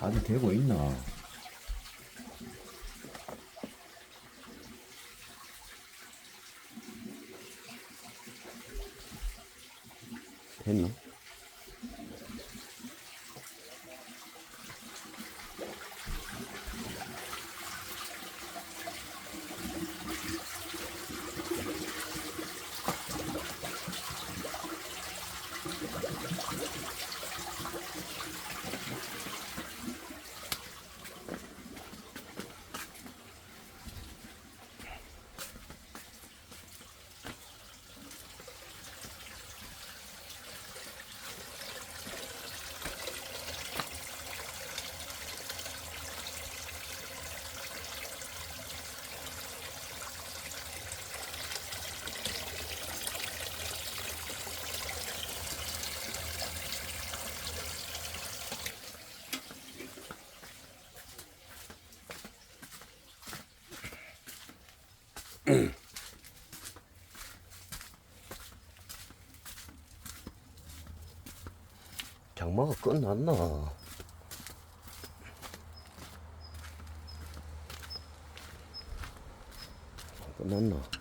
다들 되고 있나? 끝났나? 끝났나?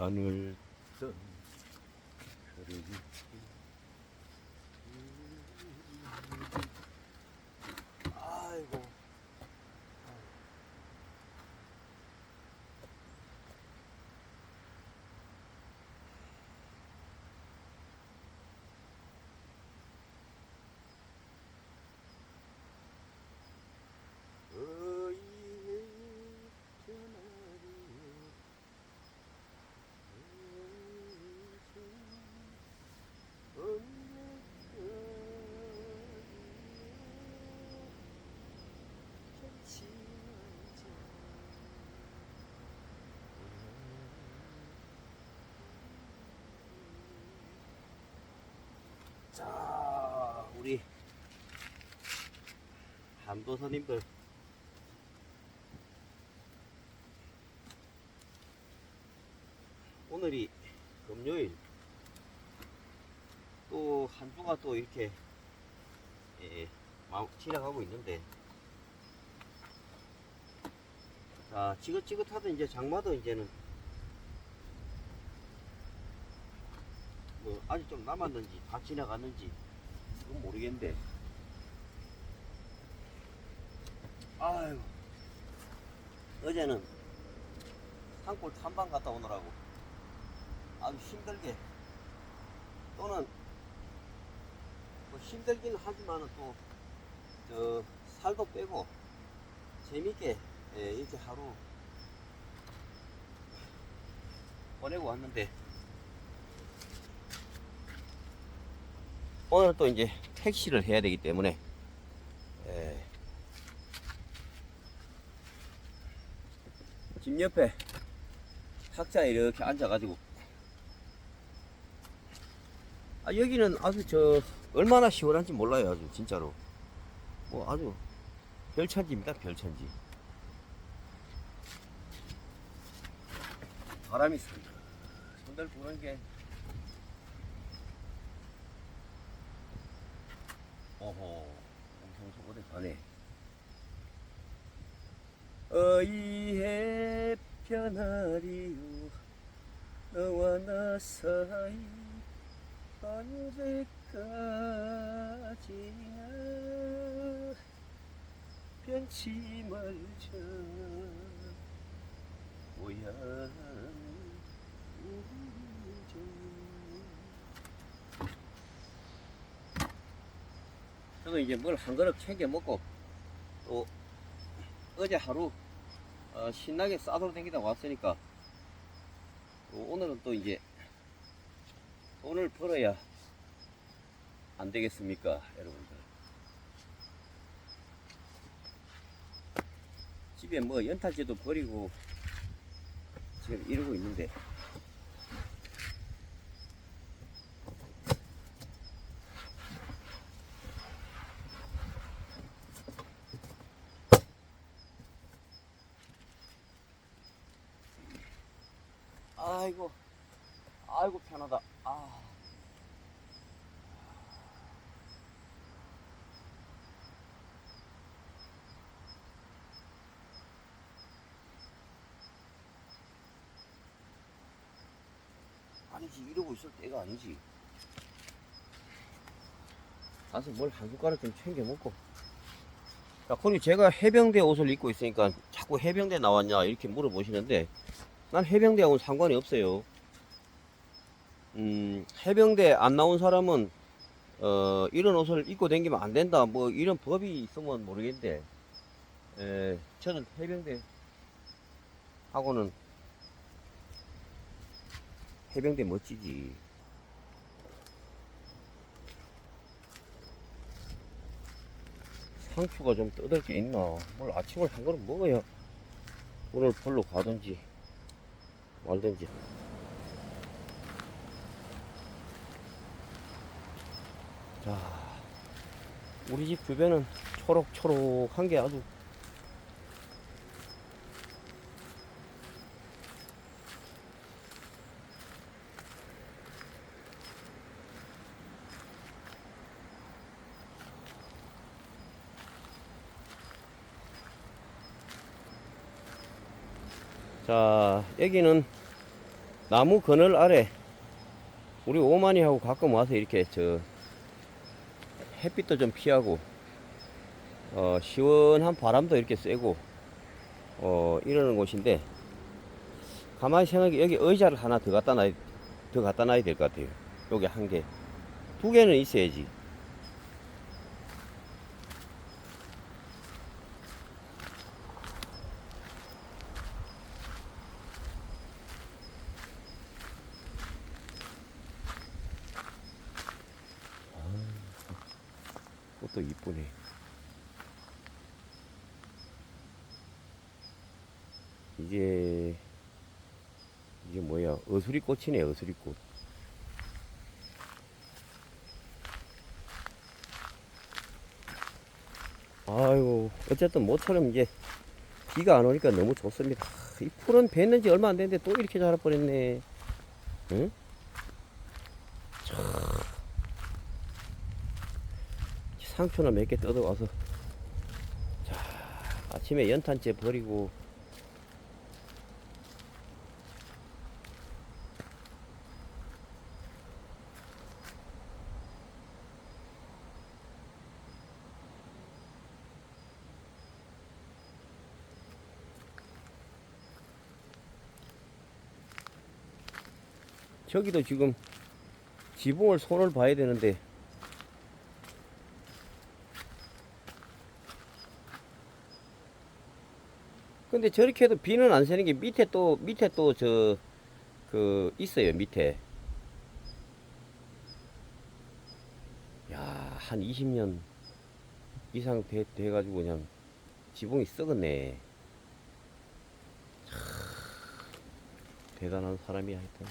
하늘 뜬 흐르기 아이고. 어이의 전화리요 자, 우리 함도선님들. 오늘이 금요일. 또 한 주가 또 이렇게 예, 마- 지나가고 있는데. 자 지긋지긋하던 이제 장마도 이제는 뭐 아직 좀 남았는지 다 지나갔는지 그건 모르겠는데. 아유. 어제는 산골 탐방 갔다 오느라고. 아주 힘들게. 또는 뭐 힘들기는 하지만은 또저 살도 빼고 재밌게 예, 이렇게 하루 보내고 왔는데 오늘 또 이제 택시를 해야 되기 때문에 예. 집 옆에 탁자에 이렇게 앉아가지고. 아 여기는 아주 저 얼마나 시원한지 몰라요 아주 진짜로. 뭐 아주 별천지입니다 별천지. 바람이 손들 손들 부는 게 어허 소고대 가네. 어이해 편하리요 너와 나 사이 언제까지나 변치 말자 고향 저도 이제 뭘 한 그릇 챙겨 먹고 또 어제 하루 어, 신나게 싸돌아 다니다 왔으니까 또 오늘은 또 이제 돈을 벌어야 안 되겠습니까 여러분들? 집에 뭐 연탄재도 버리고 지금 이러고 있는데 아이고 아이고 편하다. 아. 아니지 이러고 있을 때가 아니지. 가서 뭘 한 숟가락 좀 챙겨 먹고. 자 그리고 제가 해병대 옷을 입고 있으니까 자꾸 해병대 나왔냐 이렇게 물어보시는데 난 해병대하고는 상관이 없어요 음 해병대 안 나온 사람은 어 이런 옷을 입고 다니면 안 된다 뭐 이런 법이 있으면 모르겠는데 에 저는 해병대 하고는 해병대 멋지지. 상추가 좀 떠들 게 있나? 뭘 아침을 한 그릇 먹어야 오늘 벌로 가든지 말든지. 자, 우리 집 주변은 초록초록한 게 아주. 자, 여기는 나무 그늘 아래 우리 오마니하고 가끔 와서 이렇게 저 햇빛도 좀 피하고 어, 시원한 바람도 이렇게 쐬고 어, 이러는 곳인데 가만히 생각해 여기 의자를 하나 더 갖다 놔야 더 갖다 놔야 될 것 같아요. 여기 한 개, 두 개는 있어야지. 꽃도 이쁘네. 이게 이게 뭐야? 어수리 꽃이네, 어수리 꽃. 아이고, 어쨌든 모처럼 이제 비가 안 오니까 너무 좋습니다. 하, 이 풀은 뱄는 지 얼마 안 됐는데 또 이렇게 자라버렸네. 응? 상추나 몇개 뜯어와서 자 아침에 연탄재 버리고 저기도 지금 지붕을 손을 봐야 되는데 근데 저렇게 해도 비는 안 새는 게 밑에 또 밑에 또 저 그 있어요 밑에. 야 한 20년 이상 돼, 돼가지고 그냥 지붕이 썩었네. 참, 대단한 사람이야 하여튼